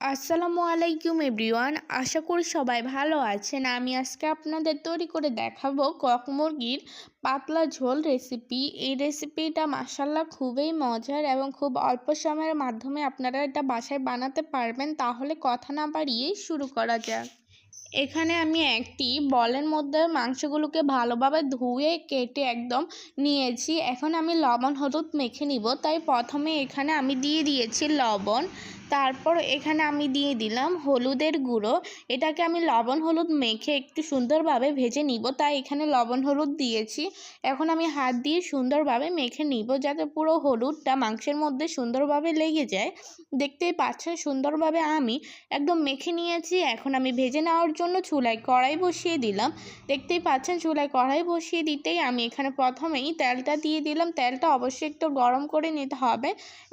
আসসালামু আলাইকুম এভরিওয়ান, আশা করি সবাই ভালো আছেন। আমি আজকে আপনাদের তৈরি করে দেখাবো কক মুরগির পাতলা ঝোল রেসিপি এই রেসিপিটা মাসাল্লাহ খুবই মজার এবং খুব অল্প সময়ের মাধ্যমে আপনারা এটা বাসায় বানাতে পারবেন। তাহলে কথা না বাড়িয়ে শুরু করা যাক। এখানে আমি একটি বলের মধ্যে মাংসগুলোকে ভালোভাবে ধুয়ে, কেটে একদম নিয়েছি। এখন আমি লবণ হলুদ মেখে নিব। তাই প্রথমে এখানে আমি দিয়ে দিয়েছি লবণ। তারপর এখানে আমি দিয়ে দিলাম হলুদের গুঁড়ো। এটাকে আমি লবণ হলুদ মেখে একটু সুন্দরভাবে ভেজে নিব, তাই এখানে লবণ হলুদ দিয়েছি। এখন আমি হাত দিয়ে সুন্দরভাবে মেখে নিব যাতে পুরো হলুদটা মাংসের মধ্যে সুন্দরভাবে লেগে যায়। দেখতেই পাচ্ছেন সুন্দরভাবে আমি একদম মেখে নিয়েছি। এখন আমি ভেজে নেওয়ার জন্য চুলায় কড়াই বসিয়ে দিলাম। দেখতেই পাচ্ছেন চুলায় কড়াই বসিয়ে দিতেই আমি এখানে প্রথমেই তেলটা দিয়ে দিলাম। তেলটা অবশ্যই একটু গরম করে নিতে হবে।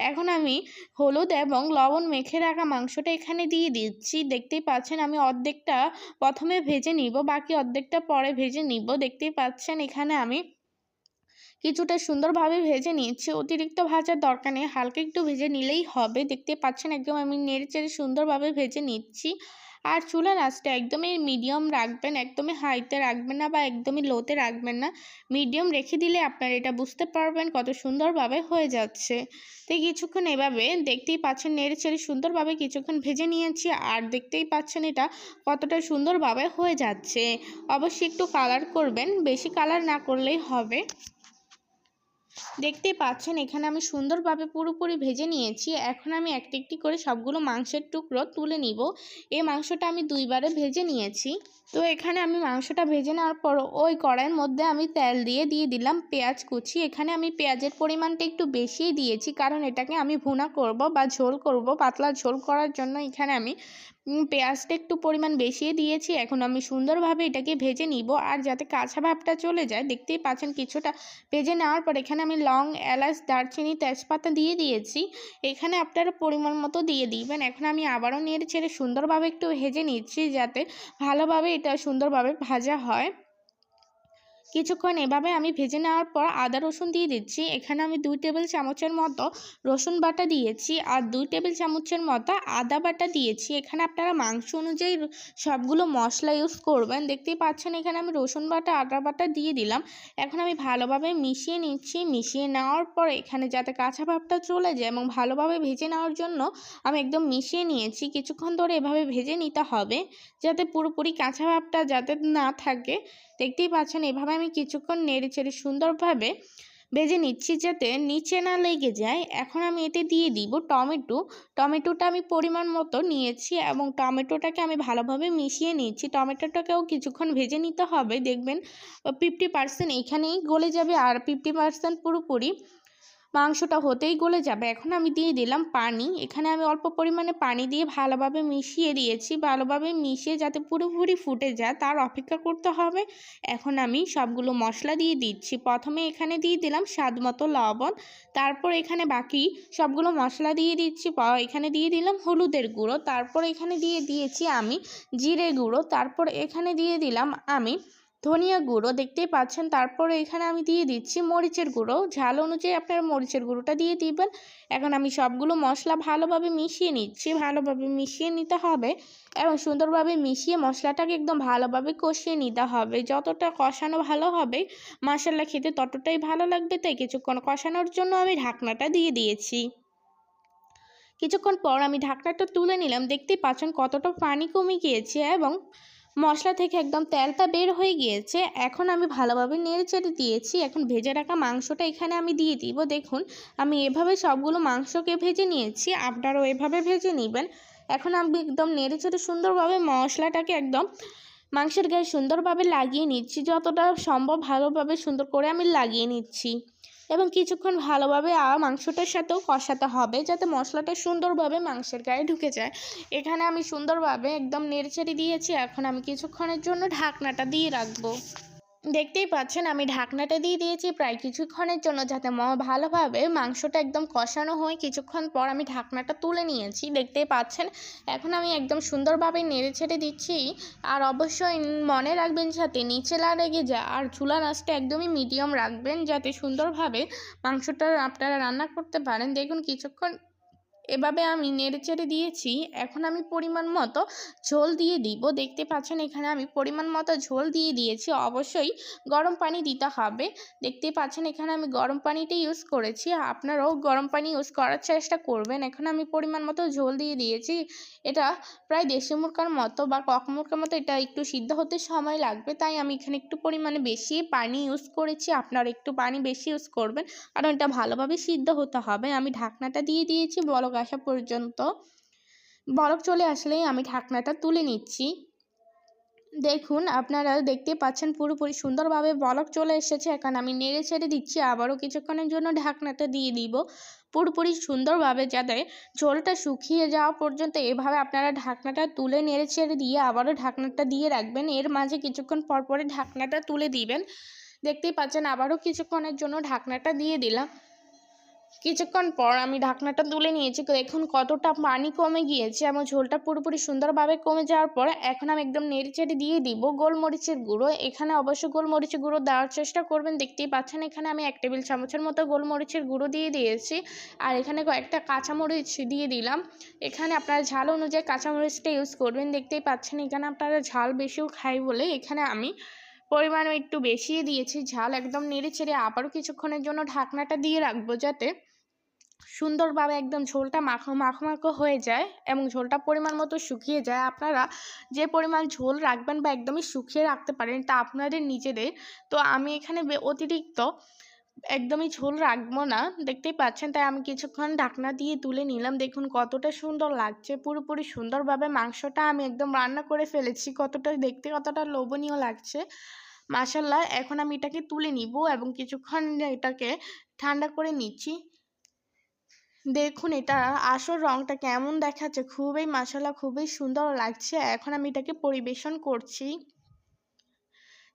এখন আমি হলুদ এবং লবণ মেখে রাখা মাংসটা এখানে দিয়ে দিচ্ছি। দেখতেই পাচ্ছেন আমি অর্ধেকটা প্রথমে ভেজে নিব, বাকি অর্ধেকটা পরে ভেজে নিব। দেখতেই পাচ্ছেন এখানে আমি কিছুটা সুন্দরভাবে ভেজে নিয়েছি। অতিরিক্ত ভাজার দরকার নেই, হালকা একটু ভেজে নিলেই হবে। দেখতে পাচ্ছেন একদম আমি নেড়ে চেড়ে সুন্দরভাবে ভেজে নিচ্ছি। আর চুলার আঁচটা একদমই মিডিয়াম রাখবেন, একদমই হাইতে রাখবেন না বা একদমই লোতে রাখবেন না। মিডিয়াম রেখে দিলে আপনারা এটা বুঝতে পারবেন কত সুন্দরভাবে হয়ে যাচ্ছে। তো কিছুক্ষণ এভাবে দেখতেই পাচ্ছেন নেড়ে চেড়ে সুন্দরভাবে কিছুক্ষণ ভেজে নিয়েছি আর দেখতেই পাচ্ছেন এটা কতটা সুন্দরভাবে হয়ে যাচ্ছে। অবশ্যই একটু কালার করবেন, বেশি কালার না করলেই হবে। দেখতেই পাচ্ছেন, এখানে আমি সুন্দরভাবে পুরোপুরি ভেজে নিয়েছি। এখন আমি একটি একটি করে সবগুলো মাংসের টুকরো তুলে নিব। এই মাংসটা আমি দুইবারে ভেজে নিয়েছি। তো এখানে আমি মাংসটা ভেজে নেওয়ার পর ওই কড়াইয়ের মধ্যে আমি তেল দিয়ে দিয়ে দিলাম পেঁয়াজ কুচি। এখানে আমি পেঁয়াজের পরিমাণটা একটু বেশিই দিয়েছি, কারণ এটাকে আমি ভুনা করব বা ঝোল করব, পাতলা ঝোল করার জন্য এখানে আমি পেঁয়াজটা একটু পরিমাণ বেশিয়ে দিয়েছি। এখন আমি সুন্দরভাবে এটাকে ভেজে নিব। আর যাতে কাঁচা ভাবটা চলে যায়, দেখতেই পাচ্ছেন কিছুটা ভেজে নেওয়ার পর এখানে আমি লং, এলাচ, দারচিনি, তেজপাতা দিয়ে দিয়েছি। এখানে আপনারা পরিমাণ মতো দিয়ে দিবেন। এখন আমি আবারও নেড়ে ছেড়ে সুন্দরভাবে একটু ভেজে নিচ্ছি যাতে ভালোভাবে এটা সুন্দরভাবে ভাজা হয়। কিছুক্ষণ এভাবে আমি ভেজে নেওয়ার পর আদা রসুন দিয়ে দিচ্ছি। এখানে আমি দুই টেবিল চামচের মতো রসুন বাটা দিয়েছি আর দুই টেবিল চামচের মতো আদা বাটা দিয়েছি। এখানে আপনারা মাংস অনুযায়ী সবগুলো মশলা ইউজ করবেন। দেখতেই পাচ্ছেন এখানে আমি রসুন বাটা, আদা বাটা দিয়ে দিলাম। এখন আমি ভালোভাবে মিশিয়ে নিচ্ছি। মিশিয়ে নেওয়ার পর এখানে যাতে কাঁচা ভাবটা চলে যায় এবং ভালোভাবে ভেজে নেওয়ার জন্য আমি একদম মিশিয়ে নিয়েছি। কিছুক্ষণ ধরে এভাবে ভেজে নিতে হবে যাতে পুরোপুরি কাঁচা ভাবটা যাতে না থাকে। দেখতেই পাচ্ছেন, এভাবে আমি কিছুক্ষণ নেড়ে চেড়ে সুন্দরভাবে ভেজে নিচ্ছি যাতে নিচে না লেগে যায়। এখন আমি এতে দিয়ে দিব টমেটো। টমেটোটা আমি পরিমাণ মতো নিয়েছি এবং টমেটোটাকে আমি ভালোভাবে মিশিয়ে নিচ্ছি। টমেটোটাকেও কিছুক্ষণ ভেজে নিতে হবে। দেখবেন, ফিফটি পার্সেন্ট এখানেই গলে যাবে আর ফিফটি পার্সেন্ট পুরোপুরি মাংসটা হতেই গলে যাবে। এখন আমি দিয়ে দিলাম পানি। এখানে আমি অল্প পরিমাণে পানি দিয়ে ভালোভাবে মিশিয়ে দিয়েছি। ভালোভাবে মিশিয়ে যাতে পুরোপুরি ফুটে যায়, তার অপেক্ষা করতে হবে। এখন আমি সবগুলো মশলা দিয়ে দিচ্ছি। প্রথমে এখানে দিয়ে দিলাম স্বাদ মতো লবণ। তারপর এখানে বাকি সবগুলো মশলা দিয়ে দিচ্ছি। এখানে দিয়ে দিলাম হলুদের গুঁড়ো। তারপর এখানে দিয়ে দিয়েছি আমি জিরে গুঁড়ো। তারপর এখানে দিয়ে দিলাম আমি ধনিয়া গুঁড়ো, দেখতেই পাচ্ছেন। তারপরে এখানে আমি দিয়ে দিচ্ছি মরিচের গুঁড়ো। ঝাল অনুযায়ী আপনারা মরিচের গুঁড়োটা দিয়ে দিবেন। এখন আমি সবগুলো মশলা ভালোভাবে মিশিয়ে নিচ্ছি। ভালোভাবে মিশিয়ে নিতে হবে এবং সুন্দরভাবে মিশিয়ে মশলাটাকে একদম ভালোভাবে কষিয়ে নিতে হবে। যতটা কষানো ভালো হবে মশলা খেতে ততটাই ভালো লাগবে। তাই কিছুক্ষণ কষানোর জন্য আমি ঢাকনাটা দিয়ে দিয়েছি। কিছুক্ষণ পর আমি ঢাকনাটা তুলে নিলাম। দেখতেই পাচ্ছেন কতটা পানি কমে গিয়েছে এবং মশলা থেকে একদম তেলটা বের হয়ে গিয়েছে। এখন আমি ভালোভাবে নেড়ে চেড়ে দিয়েছি। এখন ভেজে রাখা মাংসটা এখানে আমি দিয়ে দিব। দেখুন, আমি এভাবে সবগুলো মাংসকে ভেজে নিয়েছি। আপনারাও এভাবে ভেজে নেবেন। এখন আমি একদম নেড়ে চেড়ে সুন্দরভাবে মশলাটাকে একদম মাংসের গায়ে সুন্দরভাবে লাগিয়ে নিচ্ছি। যতটা সম্ভব ভালোভাবে সুন্দর করে আমি লাগিয়ে নিচ্ছি। এবং কিছুক্ষণ ভালোভাবে মাংসটার সাথেও কষাতে হবে যাতে মশলাটা সুন্দরভাবে মাংসের গায়ে ঢুকে যায়। এখানে আমি সুন্দরভাবে একদম নেড়েচেড়ে দিয়েছি। এখন আমি কিছুক্ষণের জন্য ঢাকনাটা দিয়ে রাখব। দেখতেই পাচ্ছেন, আমি ঢাকনাটা দিয়ে দিয়েছি প্রায় কিছুক্ষণের জন্য যাতে ভালোভাবে মাংসটা একদম কষানো হয়। কিছুক্ষণ পর আমি ঢাকনাটা তুলে নিয়েছি, দেখতেই পাচ্ছেন। এখন আমি একদম সুন্দরভাবে নেড়ে ছেড়ে দিচ্ছি। আর অবশ্যই মনে রাখবেন যাতে নিচে না রেগে যা, আর চুলা আঁচটা একদমই মিডিয়াম রাখবেন যাতে সুন্দরভাবে মাংসটা আপনারা রান্না করতে পারেন। দেখুন, কিছুক্ষণ এভাবে আমি নেড়ে চেড়ে দিয়েছি। এখন আমি পরিমাণ মতো ঝোল দিয়ে দিব। দেখতে পাচ্ছেন এখানে আমি পরিমাণ মতো ঝোল দিয়ে দিয়েছি। অবশ্যই গরম পানি দিতে হবে। দেখতে পাচ্ছেন এখানে আমি গরম পানিটা ইউজ করেছি। আপনারাও গরম পানি ইউজ করার চেষ্টা করবেন। এখন আমি পরিমাণ মতো ঝোল দিয়ে দিয়েছি। এটা প্রায় দেশি মুরগার মতো বা কক মুরগার মতো এটা একটু সিদ্ধ হতে সময় লাগবে। তাই আমি এখানে একটু পরিমাণে বেশি পানি ইউজ করেছি। আপনারা একটু পানি বেশি ইউজ করবেন। কারণ এটা ভালোভাবে সিদ্ধ হতে হবে। আমি ঢাকনাটা দিয়ে দিয়েছি বলক আসা পর্যন্ত। বলক চলে আসলেই আমি ঢাকনাটা তুলে নিচ্ছি। দেখুন, আপনারা দেখতে পাচ্ছেন পুরোপুরি সুন্দরভাবে বলক চলে এসেছে। এখন আমি নেড়ে ছেড়ে দিচ্ছি, আবারও কিছুক্ষণের জন্য ঢাকনাটা দিয়ে দিব। পুরোপুরি সুন্দরভাবে যাতে ঝোলটা শুকিয়ে যাওয়া পর্যন্ত এভাবে আপনারা ঢাকনাটা তুলে নেড়ে ছেড়ে দিয়ে আবারও ঢাকনাটা দিয়ে রাখবেন। এর মাঝে কিছুক্ষণ পর পরে ঢাকনাটা তুলে দিবেন। দেখতেই পাচ্ছেন, আবারও কিছুক্ষণের জন্য ঢাকনাটা দিয়ে দিলাম। কিছুক্ষণ পর আমি ঢাকনাটা তুলে নিয়েছি। দেখুন কতটা পানি কমে গিয়েছে এবং ঝোলটা পুরোপুরি সুন্দরভাবে কমে যাওয়ার পর এখন আমি একদম নেড়েচেড়ে দিয়ে দিব গোলমরিচের গুঁড়ো। এখানে অবশ্য গোলমরিচের গুঁড়ো দেওয়ার চেষ্টা করবেন, দেখতেই পাচ্ছেন। এখানে আমি এক টেবিল চামচের মতো গোলমরিচের গুঁড়ো দিয়ে দিয়েছি আর এখানে কয়েকটা কাঁচামরিচ দিয়ে দিলাম। এখানে আপনারা ঝাল অনুযায়ী কাঁচামরিচটা ইউজ করবেন, দেখতেই পাচ্ছেন। এখানে আপনারা ঝাল বেশিও খাই বলে এখানে আমি পরিমাণ একটু বেশিই দিয়েছি, ঝাল একদম নেড়ে ছেড়ে আবারও কিছুক্ষণের জন্য ঢাকনাটা দিয়ে রাখব যাতে সুন্দরভাবে একদম ঝোলটা মাখো মাখো মাখো হয়ে যায় এবং ঝোলটা পরিমাণ মতো শুকিয়ে যায়। আপনারা যে পরিমাণ ঝোল রাখবেন বা একদমই শুকিয়ে রাখতে পারেন তা আপনাদের নিজেদের। তো আমি এখানে অতিরিক্ত একদমই ঝোল রাখব না। দেখতেই পাচ্ছেন, তাই আমি কিছুক্ষণ ঢাকনা দিয়ে তুলে নিলাম। দেখুন কতটা সুন্দর লাগছে, পুরোপুরি সুন্দরভাবে মাংসটা আমি একদম রান্না করে ফেলেছি। কতটা, দেখতে কতটা লোভনীয় লাগছে। মাসাল্লাহ এখন আমি এটাকে তুলে নিব এবং কিছুক্ষণ এটাকে ঠান্ডা করে নিচ্ছি। দেখুন এটা আসল রঙটা কেমন দেখাচ্ছে, খুবই মাসাল্লাহ খুবই সুন্দর লাগছে। এখন আমি এটাকে পরিবেশন করছি।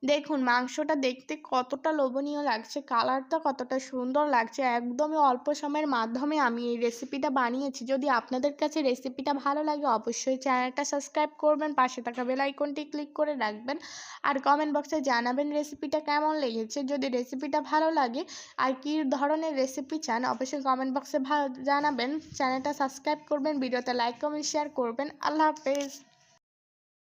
দেখুন, মাংসটা দেখতে কতটা লোভনীয় লাগছে, কালারটা কতটা সুন্দর লাগছে, একদমই অল্প সময়ের মাধ্যমে আমি এই রেসিপিটা বানিয়েছি। যদি আপনাদের কাছে রেসিপিটা ভালো লাগে, অবশ্যই চ্যানেলটা সাবস্ক্রাইব করবেন, পাশে থাকা বেল আইকনটি ক্লিক করে রাখবেন, আর কমেন্ট বক্সে জানাবেন রেসিপিটা কেমন লেগেছে। যদি রেসিপিটা ভালো লাগে, আর কী ধরনের রেসিপি চান, অবশ্যই কমেন্ট বক্সে জানাবেন চ্যানেলটা সাবস্ক্রাইব করবেন ভিডিওতে লাইক কমেন্ট শেয়ার করবেন। আল্লাহ হাফেজ।